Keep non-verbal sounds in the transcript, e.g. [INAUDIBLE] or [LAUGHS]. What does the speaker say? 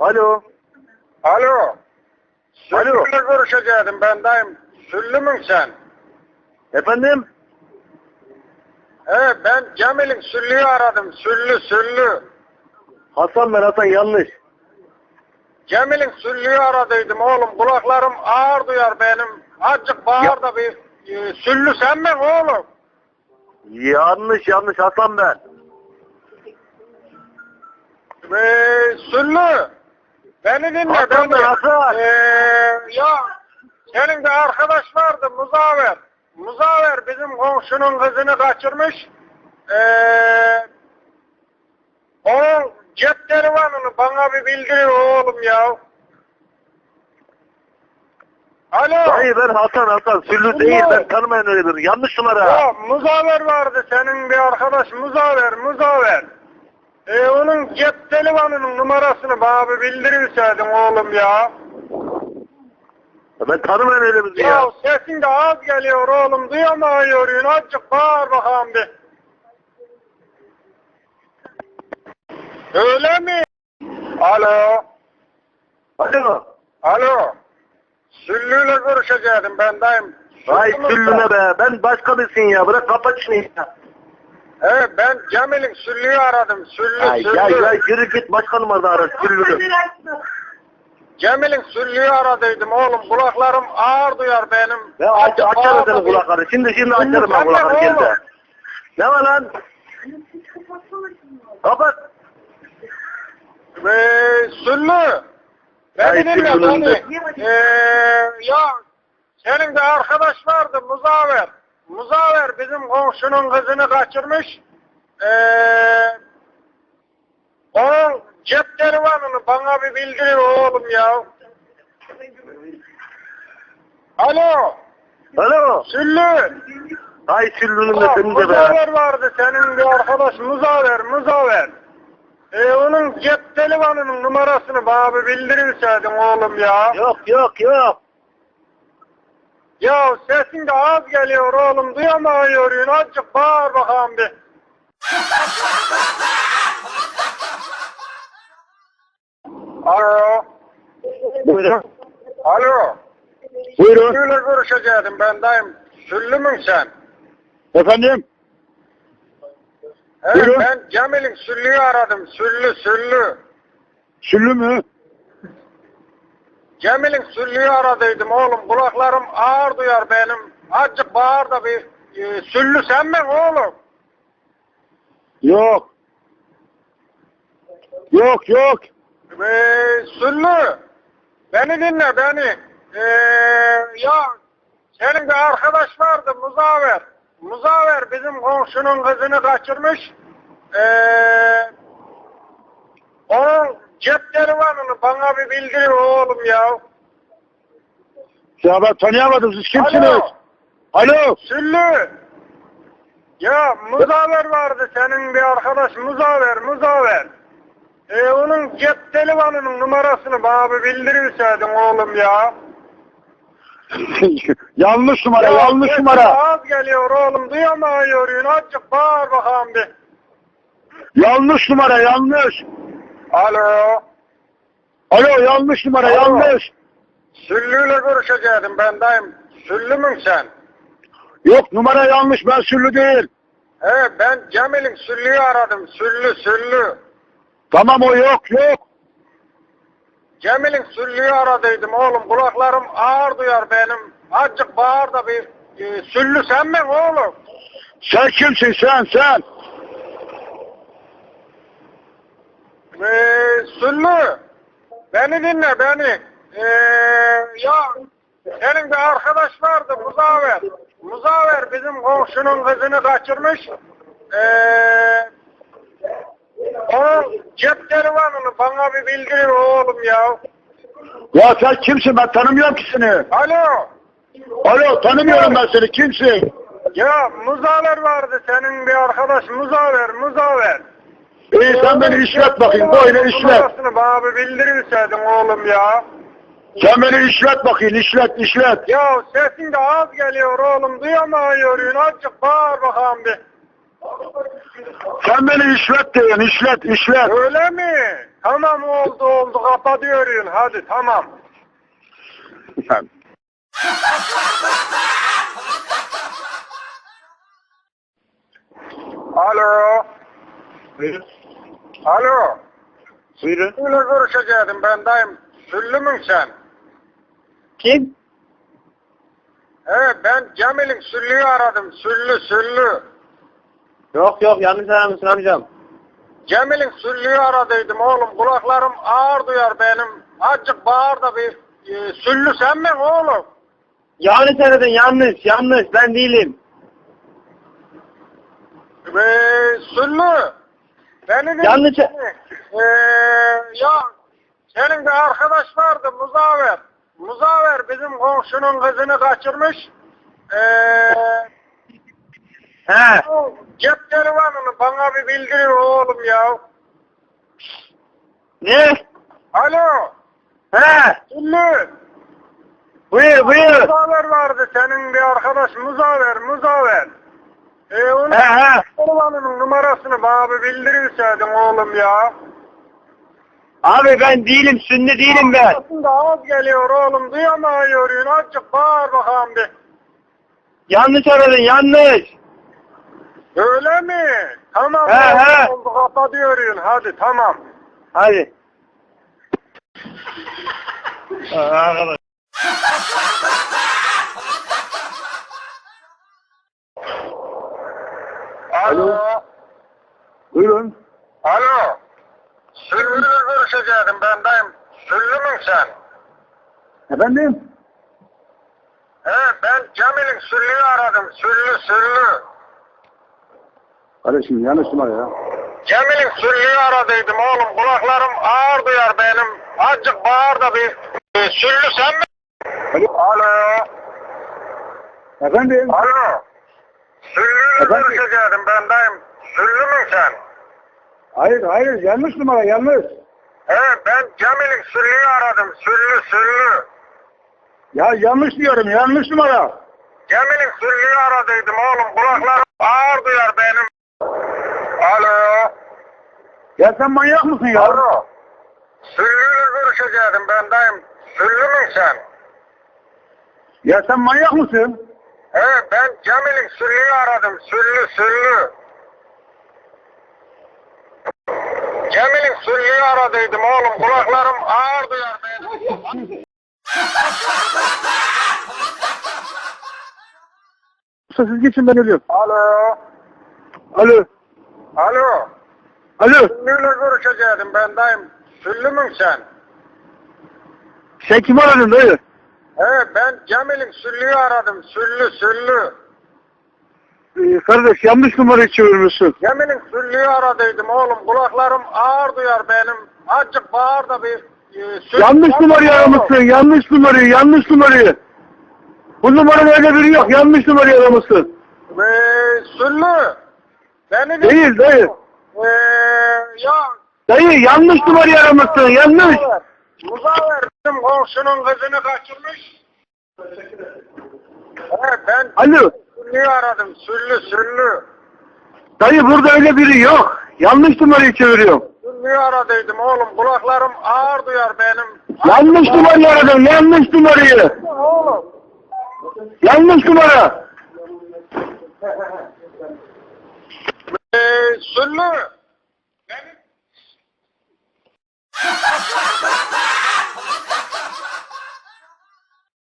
Alo. Alo. Alo. Süllü'yle görüşecektim ben dayım. Süllü mün sen? Efendim? He ben Cemil'in Süllü'yü aradım. Süllü Süllü. Hasan ben Hasan yanlış. Cemil'in Süllü'yü aradıydım oğlum. Kulaklarım ağır duyar benim. Azıcık bağır Ya- da bir. e, Süllü sen mi oğlum? Yanlış yanlış Hasan ben. Ee, Süllü. Beni dinle. Ben. Ee, ya senin bir arkadaş vardı Muzaver. Muzaver bizim komşunun kızını kaçırmış. Ee, onun cep telefonunu bana bir bildiriyor oğlum ya. Alo. Hayır ben Hasan Hasan. Süllü değil ben tanımayan öyle birini. Yanlış numara. Ya Muzaver vardı senin bir arkadaş Muzaver, Muzaver. E onun cep telefonunun numarasını bana bildirirseydin oğlum ya. Ben tanımayan öyle Ya, ya. sesin de az geliyor oğlum duyamıyorum. Azıcık bağır bakalım bir. Öyle mi? Alo. Alo. Alo. Süllü'yle görüşecektim ben dayım. Ay Süllü mü Süllü sen? ne be? Ben başka birisin ya. Bırak kapat şunu ya. Evet ben Cemil'in Süllü'yü aradım. Süllü, Ay Süllü. ya ya yürü git başka numarada ara Süllü'nü. Cemil'in Süllü'yü aradıydım oğlum. Kulaklarım ağır duyar benim. Ya aç, açarım senin kulakları. Şimdi şimdi açarım ben de kulakları gel de. oğlum. Ne var lan? Kapat. Ee, Süllü. Beni dinle de- beni. Ee, ya senin bir arkadaş vardı Muzaver. Muzaver bizim komşunun kızını kaçırmış. Ee, onun cep telefonunu bana bir bildiriyor oğlum ya. Alo. Alo. Süllü. Ay Süllü'nün de senin de be. Muzaver vardı senin bir arkadaş Muzaver, Muzaver. E onun cep telefonunun numarasını bana bir bildirirseydin oğlum ya. Yok yok yok. Ya sesin de az geliyor oğlum duyamıyorum. Azıcık bağır bakalım bir. Alo. Buyurun. Alo. Buyurun. Süllü'yle görüşecektim ben dayım. Süllü mün sen? Efendim? Evet Buyurun. ben Cemil'in Süllü'yü aradım. Süllü, Süllü. Süllü mü? Cemil'in Süllü'yü aradıydım oğlum. Kulaklarım ağır duyar benim. Azıcık bağır da bir. E, süllü sen mi oğlum? Yok. Yok yok. Ee, Süllü. Beni dinle beni. Ee, ya senin bir arkadaş vardı Muzaver. Muzaver bizim komşunun kızını kaçırmış. Ee, onun cep telefonunu bana bir bildiriyor oğlum ya. Ya ben tanıyamadım siz Alo. Alo. Süllü. Ya Muzaver vardı senin bir arkadaş Muzaver, Muzaver. E onun cep telefonunun numarasını bana bir bildirirseydin oğlum ya. [LAUGHS] yanlış numara Ya yanlış numara. Az geliyor oğlum duyamıyorum. Azıcık bağır bakalım bir. Yanlış numara yanlış. Alo. Alo yanlış numara Alo. yanlış. Süllü'yle görüşecektim ben dayım. Süllü mün sen? Yok numara yanlış ben Süllü değil. He ben Cemil'in Süllü'yü aradım. Süllü, Süllü. Tamam o yok yok. Cemil'in Süllü'yü aradıydım oğlum. Kulaklarım ağır duyar benim. Azıcık bağır da bir. E, süllü sen mi oğlum? Sen kimsin sen sen? Ee, Süllü. Beni dinle beni. Ee, ya senin bir arkadaş vardı Muzaver. Muzaver bizim komşunun kızını kaçırmış. Ee, onun cep telefonunu bana bir bildiriyor oğlum ya. Ya sen kimsin ben tanımıyorum ki seni. Alo. Alo tanımıyorum ben seni kimsin? Ya Muzaver vardı senin bir arkadaş Muzaver, Muzaver. İyi sen beni işlet bakayım böyle işlet. Numarasını bana bir bildirirseydin oğlum ya. Sen beni işlet bakayım işlet işlet. Ya sesin de az geliyor oğlum duyamıyorum. Azıcık bağır bakalım bir. Sen beni işlet diyorsun işlet işlet. Öyle mi? Tamam oldu oldu kapatıyorsun hadi tamam. Alo. Buyurun. Alo. Buyurun. Süllü görüşecektim ben dayım. Süllü mün sen? Kim? Evet ben Cemil'in Süllü'yü aradım. Süllü Süllü. Yok yok yanlış aramışsın amcam. Cemil'in Süllü'yü aradıydım oğlum. Kulaklarım ağır duyar benim. Azıcık bağır da bir e, Süllü sen mi oğlum? Yanlış aradın yanlış yanlış ben değilim. Ee, Süllü. Beni Yanlış- Ee, ya senin bir arkadaş vardı Muzaffer. Muzaffer bizim komşunun kızını kaçırmış. Ee, He. cep telefonunu bana bir bildiriyor oğlum ya. Ne? Alo. He. Süllü. Buyur buyur. Muzaffer vardı senin bir arkadaş Muzaffer, Muzaffer. Ee, onun He numarasını bana bir bildirirseydin oğlum ya. Abi ben değilim sünni değilim ben. Aslında az geliyor oğlum duyamıyorsun azıcık bağır bakalım bir. Yanlış aradın yanlış. Öyle mi? Tamam He, he. oldu kapatıyorsun hadi tamam. Hadi. [LAUGHS] Alo. Buyurun. Alo. Süllü'yle görüşecektim ben dayım. Süllü mün sen? Efendim? He ben Cemil'in Süllü'yü aradım. Süllü Süllü. Kardeşim yanlış numara ya. Cemil'in Süllü'yü aradıydım oğlum. Kulaklarım ağır duyar benim. Azıcık bağır da bir. E, Süllü sen mi? Alo. Alo. Efendim? Alo. Efendim? görüşecektim ben dayım. Süllü mün sen? Hayır hayır yanlış numara yanlış. Evet ben Cemil'in Süllü'yü aradım. Süllü Süllü. Ya yanlış diyorum yanlış numara. Cemil'in Süllü'yü aradıydım oğlum. Kulaklarım ağır duyar benim. Alo. Ya sen manyak mısın ya? Alo. Süllü'yle görüşecektim ben dayım. Süllü mün sen? Ya sen manyak mısın? Evet ben Cemil'in Süllü'yü aradım. Süllü Süllü. Cemil'in Süllü'yü aradıydım oğlum. Kulaklarım ağır duyar. Siz geçin ben ölüyorum. Alo. Alo. Alo. Alo. Süllü'yle görüşecektim ben dayım. Süllü mün sen? Sen kimi aradın dayı? Evet ben Cemil'in Süllü'yü aradım. Süllü Süllü. Ee, kardeş yanlış numarayı çevirmişsin. Cemil'in Süllü'yü aradıydım oğlum. Kulaklarım ağır duyar benim. Azıcık bağır da bir... E, Süllü- Yanlış numarayı aramışsın. Yanlış numarayı. Yanlış numarayı. Bu numaranın öyle biri yok. Yanlış numarayı aramışsın. Ee, Süllü. Beni Değil dayı. Ee, ya Dayı yanlış numarayı aramışsın. Yanlış. Muzaffer, Muzaffer bizim komşunun kızını kaçırmış. He, ben Alo. Süllü'yü aradım. Süllü, Süllü. Dayı burada öyle biri yok. Yanlış numarayı çeviriyorum. Süllü'yü aradıydım oğlum. Kulaklarım ağır duyar benim. Yanlış numarayı aradım. Yanlış numarayı. Oğlum. Yanlış numara. Ee, Süllü. Benim...